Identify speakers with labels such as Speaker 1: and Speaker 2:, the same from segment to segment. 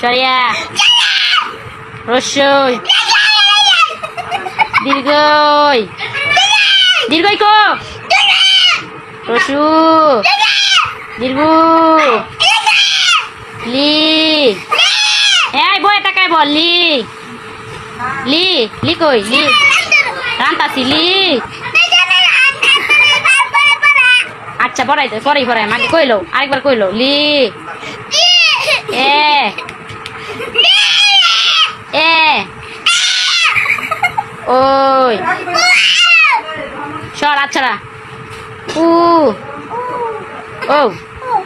Speaker 1: সরিয়া রস্যই দীর্ঘই। দীর্ঘই কো। রসু। দীর্ঘ। লি। এই বই টাকায় বল? লি। লি। লি কই? লি। রান্তাছি, লি। আচ্ছা পড়াই পরেই পড়াই মাকে কইলো, আরেকবার কইলো, লি। এ। এ। ওই। সর আচ্ছা উ। ও।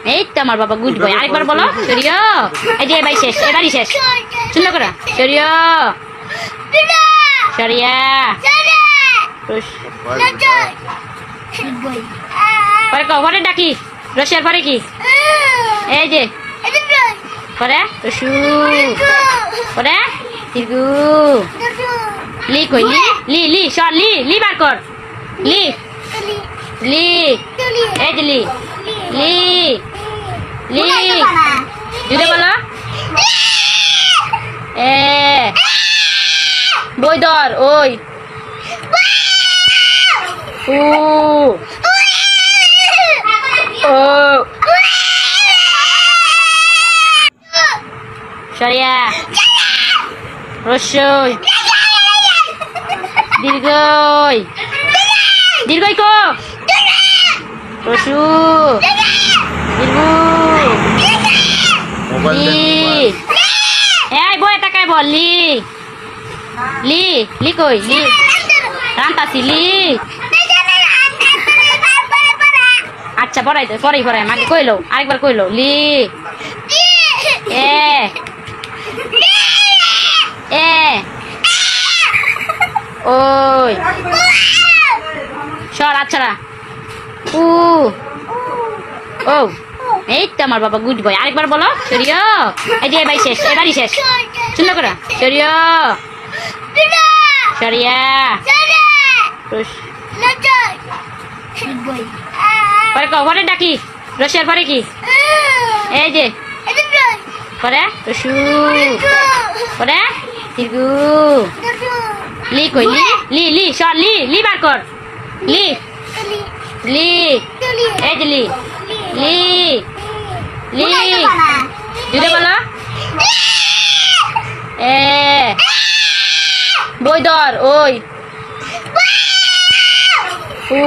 Speaker 1: এই তো আমার বাবা গুড বয়। আরেকবার বলো সরিয় এই যে, এবারই শেষ এবারই শেষ। শুনলো করা সরিয় সরিয়া পরে কো পরে ডাকি? রসিয়ার পরে কি? এই যে। পরে রসু পরে তিরগু লি কই লি লি লি সর লি লি বার কর লি লি এই লি লি লি জুড়ে বলো এ বই ধর ওই উ ও সরিয়া রস্যই দীর্ঘই। দীর্ঘই কো। রসু দীর্ঘ।
Speaker 2: মোবাইল
Speaker 1: লি।
Speaker 2: মোবাইল।
Speaker 1: এই বই টাকায় বল লি। লি লি কই লি। রান্তাছি লি। আচ্ছা পড়াই তো পরেই পড়াই মাকে কইলো আরেকবার কইলো লি এ এ ওই। সর আচ্ছা উ। ও, এই তো আমার বাবা গুড বয় আরেকবার বলো সরিয় এই যে, এবারই শেষ এবারই শেষ। শুনলো করা সরিয় সরিয়া পরে কো পরে ডাকি। রসিয়ার পরে কি? এই যে। পরে, রসু। পরে, তিরগু। লি কই, লি লি লি সর লি লি বার কর। লি। লি। এই লি। লি। লি। জুড়ে বলো। এ। বই ধর, ওই। উ।